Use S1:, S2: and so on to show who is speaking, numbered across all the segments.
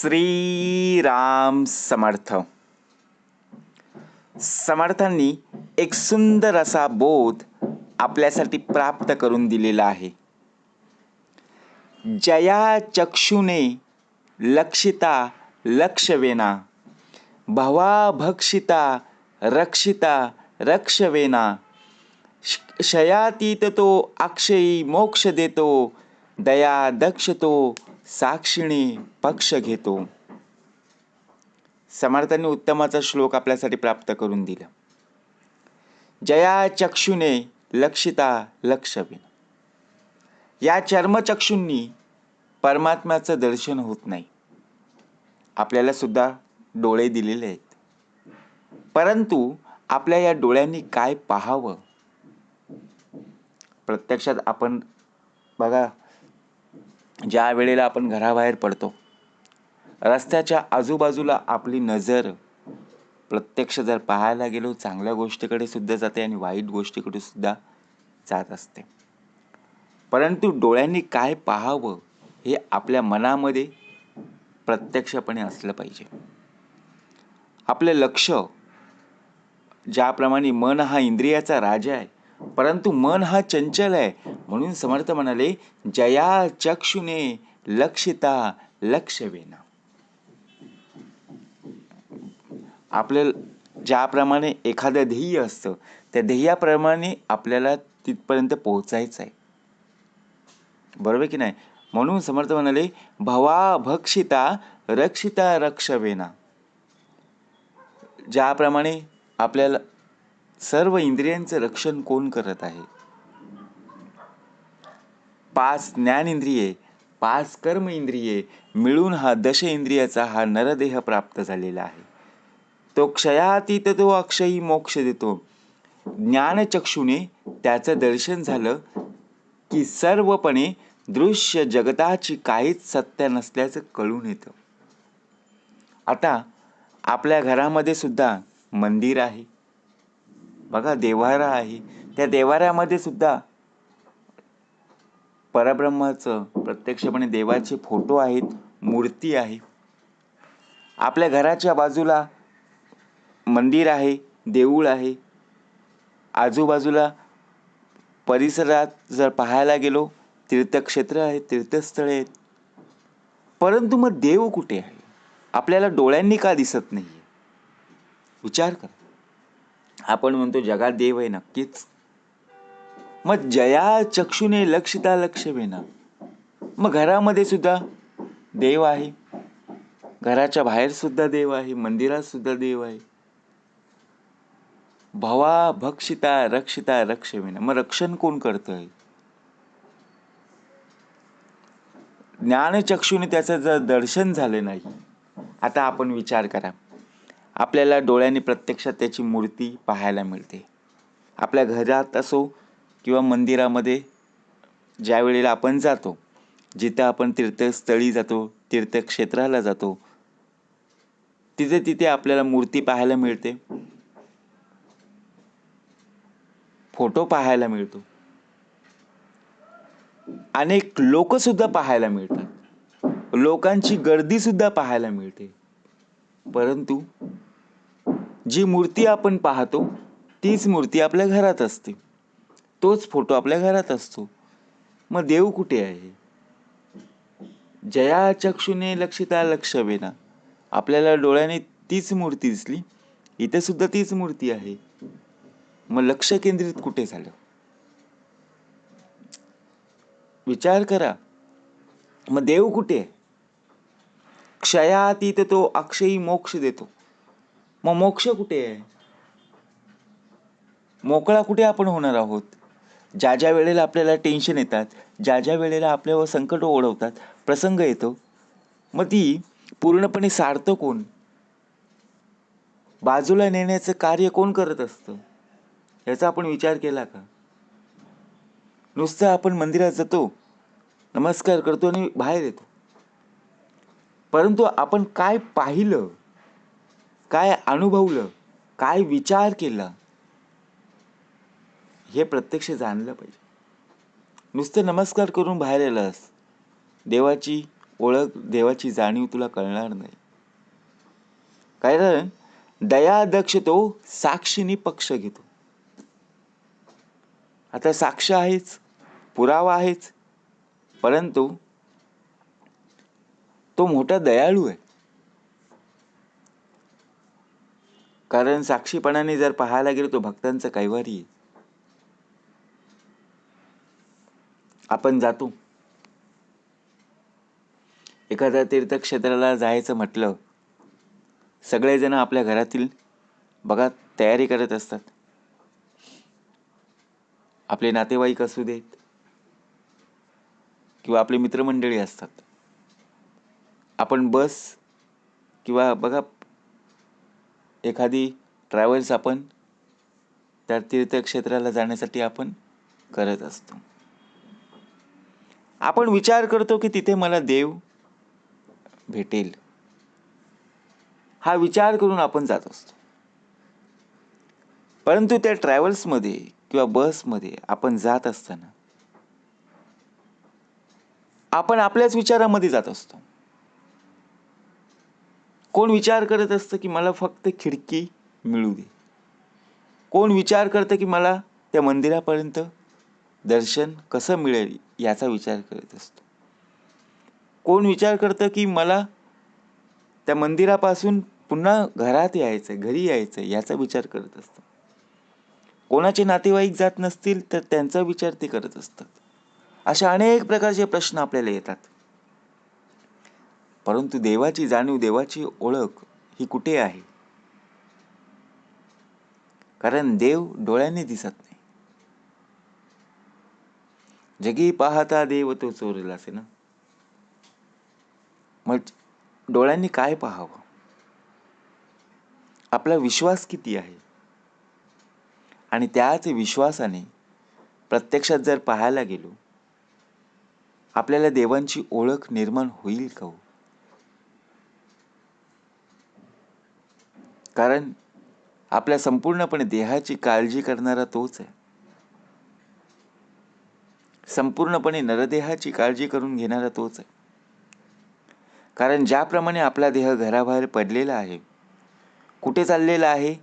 S1: श्रीराम समर्थ. समर्थांनी एक सुंदर असा बोध आपल्यासाठी प्राप्त करून दिलेला आहे. जया चक्षुने लक्षिता लक्षवेना भवा भक्षिता रक्षिता रक्षवेना श- तो अक्षयी मोक्ष देतो दया दक्ष तो साक्षिणी पक्ष घेतो. समर्थांनी उत्तमाचा श्लोक आपल्यासाठी प्राप्त करून दिला. जया चक्षुने लक्षिता लक्षवेन. या चर्मचक्षूंनी परमात्म्याचं दर्शन होत नाही. आपल्याला सुद्धा डोळे दिलेले आहेत. परंतु आपल्या या डोळ्यांनी काय पाहावं? प्रत्यक्षात आपण बघा ज्या वेळेला आपण घराबाहेर पडतो रस्त्याच्या आजूबाजूला आपली नजर प्रत्यक्ष जर पाहायला गेलो चांगल्या गोष्टीकडे सुद्धा जाते आणि वाईट गोष्टीकडे सुद्धा जात असते. परंतु डोळ्यांनी काय पाहावं हे आपल्या मनामध्ये प्रत्यक्षपणे असलं पाहिजे. आपलं लक्ष ज्याप्रमाणे मन हा इंद्रियाचा राजा आहे परंतु मन हा चंचल आहे म्हणून समर्थ म्हणाले जया चक्षुने लक्षिता लक्षवेना. आपल्या ज्याप्रमाणे एखादं ध्येय असतं त्या ध्येयाप्रमाणे आपल्याला तिथपर्यंत पोहोचायचं आहे. बरोबर की नाही? म्हणून समर्थ म्हणाले भवा भक्षिता रक्षिता रक्षवेना. ज्याप्रमाणे आपल्याला सर्व इंद्रियांचं रक्षण कोण करत आहे? पाच ज्ञान इंद्रिये पाच कर्म इंद्रिये मिळून हा दश इंद्रियाचा हा नरदेह प्राप्त झालेला आहे. तो क्षयातीत तो अक्षयी मोक्ष देतो. ज्ञानचक्षुने त्याचं दर्शन झालं की सर्वपणे दृश्य जगताची काहीच सत्य नसल्याचं कळून येतं. आता आपल्या घरामध्ये सुद्धा मंदिर आहे. बघा देवारा आहे. त्या देवाऱ्यामध्ये सुद्धा परब्रह्माचं प्रत्यक्षपणे देवाचे फोटो आहेत मूर्ती आहे. आपल्या घराच्या बाजूला मंदिर आहे देऊळ आहे. आजूबाजूला परिसरात जर पाहायला गेलो तीर्थक्षेत्र आहेत तीर्थस्थळे आहेत. परंतु मग देव कुठे आहे? आपल्याला डोळ्यांनी का दिसत नाही विचार कर. आपण म्हणतो जगात देव आहे नक्कीच. मग जया चक्षुने लक्षिता लक्षवेना. मग घरामध्ये सुद्धा देव आहे. घराच्या बाहेर सुद्धा देव आहे. मंदिरात सुद्धा देव आहे. भवा भक्षिता रक्षिता रक्षवेना. मग रक्षण कोण करतंय? ज्ञानचक्षुने त्याचं जर दर्शन झालं नाही आता आपण विचार करा. आपल्याला डोळ्याने प्रत्यक्षात त्याची मूर्ती पाहायला मिळते. आपल्या घरात असो किंवा मंदिरामध्ये ज्या वेळेला आपण जातो जिथं आपण तीर्थस्थळी जातो तीर्थक्षेत्राला जातो तिथे तिथे आपल्याला मूर्ती पाहायला मिळते. फोटो पाहायला मिळतो. अनेक लोक सुद्धा पाहायला मिळतात. लोकांची गर्दी सुद्धा पाहायला मिळते. परंतु जी मूर्ती आपण पाहतो तीच मूर्ती आपल्या घरात असते. तोच फोटो आपल्या घरात असतो. मग देव कुठे आहे? जया चक्षुने लक्षिता लक्षवेना. आपल्याला डोळ्याने तीच मूर्ती दिसली. इथे सुद्धा तीच मूर्ती आहे. मग लक्ष केंद्रित कुठे झालं? विचार करा. मग देव कुठे? आहे क्षयातीत तो अक्षयी मोक्ष देतो. मग मोक्ष कुठे आहे? मोकळा कुठे आपण होणार आहोत? ज्या ज्या वेळेला आपल्याला टेन्शन येतात ज्या ज्या वेळेला आपल्यावर संकट ओढवतात प्रसंग येतो. मग ती पूर्णपणे सारतं कोण बाजूला नेण्याचं कार्य कोण करत असतं? याचा आपण विचार केला का? नुसतं आपण मंदिरात जातो नमस्कार करतो आणि बाहेर येतो. परंतु आपण काय पाहिलं काय अनुभवलं काय विचार केला हे प्रत्यक्ष जाणलं पाहिजे. नुसतं नमस्कार करून बाहेर आलास देवाची ओळख देवाची जाणीव तुला कळणार नाही. कारण दयादक्ष तो साक्षीने पक्ष घेतो. आता साक्ष आहेच पुरावा आहेच परंतु तो मोठा दयाळू आहे. कारण साक्षीपणाने जर पाहायला गेलो तो भक्तांचा कैवारी आहे. आपण जातो. एखाद्या तीर्थक्षेत्राला जायचं म्हटलं सगळेजण आपल्या घरातील बघा तयारी करत असतात. आपले नातेवाईक असू देत किंवा आपली मित्रमंडळी असतात. आपण बस किंवा बघा एखादी ट्रॅव्हल्स आपण त्या तीर्थक्षेत्राला जाण्यासाठी आपण करत असतो. आपण विचार करतो की तिथे मला देव भेटेल. हा विचार करून आपण जात असतो. परंतु त्या ट्रॅव्हल्समध्ये किंवा बसमध्ये आपण जात असताना आपण आपल्याच विचारामध्ये जात असतो. कोण विचार करत असतं की मला फक्त खिडकी मिळू दे. कोण विचार करतं की मला त्या मंदिरापर्यंत दर्शन कसं मिळेल याचा विचार करत असतो. कोण विचार करतं की मला त्या मंदिरापासून पुन्हा घरात यायचं घरी यायचं याचा विचार करत असतं. कोणाचे नातेवाईक जात नसतील तर त्यांचा विचार ते करत असतात. अशा अनेक प्रकारचे प्रश्न आपल्याला येतात. परंतु देवाची जाणीव देवाची ओळख ही कुठे आहे? कारण देव डोळ्याने दिसत नाही. जगी पाहता देव तो चोरला असे ना? मग डोळ्यांनी काय पाहावं? आपला विश्वास किती आहे? आणि त्याच विश्वासाने प्रत्यक्षात जर पाहायला गेलो आपल्याला देवांची ओळख निर्माण होईल का हो? कारण आपल्या संपूर्णपणे देहाची काळजी करणारा तोच आहे. संपूर्णपणे नरदेहाची काळजी करून घेणारा तोच आहे. कारण ज्याप्रमाणे आपला देह घराबाहेर पडलेला आहे कुठे चाललेला आहे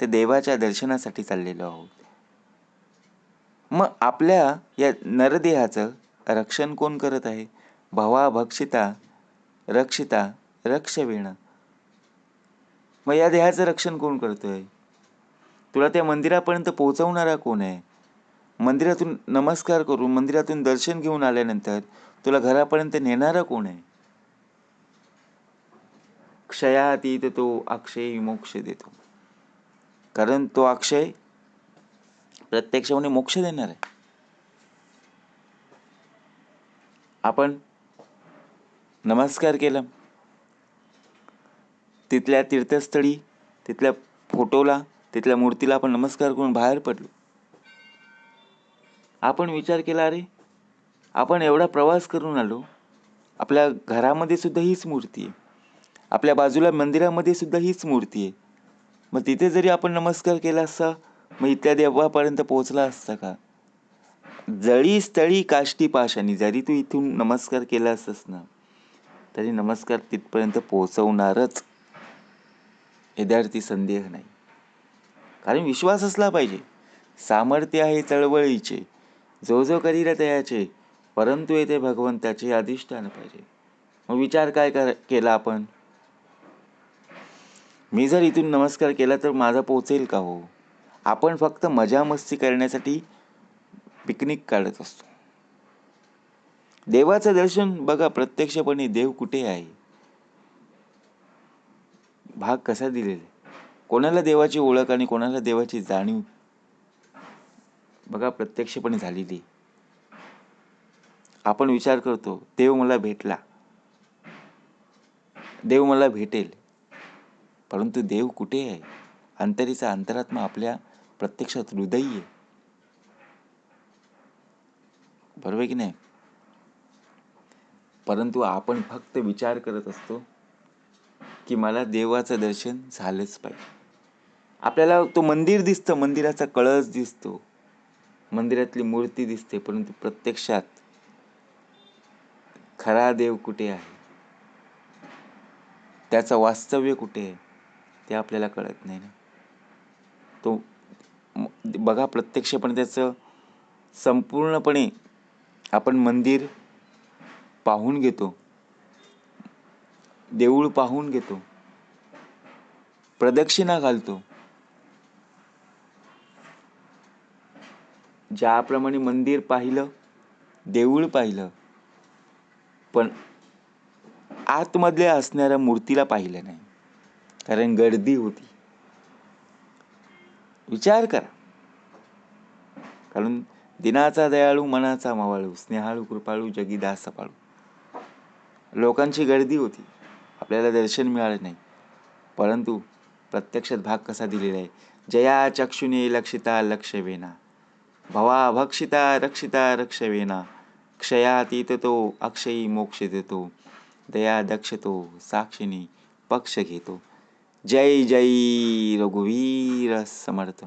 S1: ते देवाच्या दर्शनासाठी चाललेलो आहोत. मग आपल्या या नरदेहाचं रक्षण कोण करत आहे? भवा भक्षिता रक्षिता रक्षविण. मग या देहाचं रक्षण कोण करतोय? तुला त्या मंदिरापर्यंत पोहोचवणारा कोण आहे? मंदिरातून नमस्कार करून मंदिरातून दर्शन घेऊन आल्यानंतर तुला घरापर्यंत नेणारा कोण आहे? क्षयातीत तो अक्षय मोक्ष देतो. कारण तो अक्षय प्रत्यक्षपणे मोक्ष देणार आहे. आपण नमस्कार केला. तिथल्या तीर्थस्थळी तिथल्या फोटोला तिथल्या मूर्तीला आपण नमस्कार करून बाहेर पडलो. आपण विचार केला अरे आपण एवढा प्रवास करून आलो. आपल्या घरामध्ये सुद्धा हीच मूर्ती आहे. आपल्या बाजूला मंदिरामध्ये सुद्धा हीच मूर्ती आहे. मग तिथे जरी आपण नमस्कार केला असता मग इथल्या देवापर्यंत पोहोचला असता का? जळी स्थळी काष्टी पाशानी जरी तू इथून नमस्कार केला असतास ना तरी नमस्कार तिथपर्यंत पोहोचवणारच विद्यार्थी संदेह नाही. कारण विश्वास असला पाहिजे. सामर्थ्य आहे चळवळीचे. जो जो करील तयाचे परंतु येथे भगवंताचे अधिष्ठान पाहिजे. मग विचार काय कर केला आपण? मी जर इथून नमस्कार केला तर माझा पोचेल का हो? आपण फक्त मजा मस्ती करण्यासाठी पिकनिक काढत असतो. देवाचं दर्शन बघा प्रत्यक्षपणे देव कुठे आहे? भाग कसा दिलेला कोणाला देवाची ओळख आणि कोणाला देवाची जाणीव बघा प्रत्यक्षपणे झालेली. आपण विचार करतो देव मला भेटला. देव मला भेटेल. परंतु देव कुठे आहे? अंतरीचा अंतरात्मा आपल्या प्रत्यक्षात हृदय आहे. बरोबर की नाही? परंतु आपण फक्त विचार करत असतो की मला देवाचं दर्शन झालंच पाहिजे. आपल्याला तो मंदिर दिसतं मंदिराचा कळस दिसतो. मंदिरातली मूर्ती दिसते परंतु प्रत्यक्षात खरा देव कुठे आहे? त्याचं वास्तव्य कुठे आहे? ते आपल्याला कळत नाही ना. तो बघा प्रत्यक्षपणे त्याचं संपूर्णपणे आपण मंदिर पाहून घेतो. देऊळ पाहून घेतो. प्रदक्षिणा घालतो. ज्याप्रमाणे मंदिर पाहिलं देऊळ पाहिलं पण आतमधल्या असणाऱ्या मूर्तीला पाहिलं नाही. कारण गर्दी होती. विचार करा. कारण दिनाचा दयाळू मनाचा मावाळू स्नेहाळू कृपाळू जगीदास पाळू लोकांची गर्दी होती. आपल्याला दर्शन मिळालं नाही. परंतु प्रत्यक्षात भाग कसा दिलेला आहे? जया चक्षुने लक्षिता लक्ष वेना भक्षिता रक्षिता रक्षवेना क्षयातीत तो अक्षयी मोक्ष देतो दया दक्षतो साक्षिणी पक्ष घेतो जय जय रघुवीर समर्थ।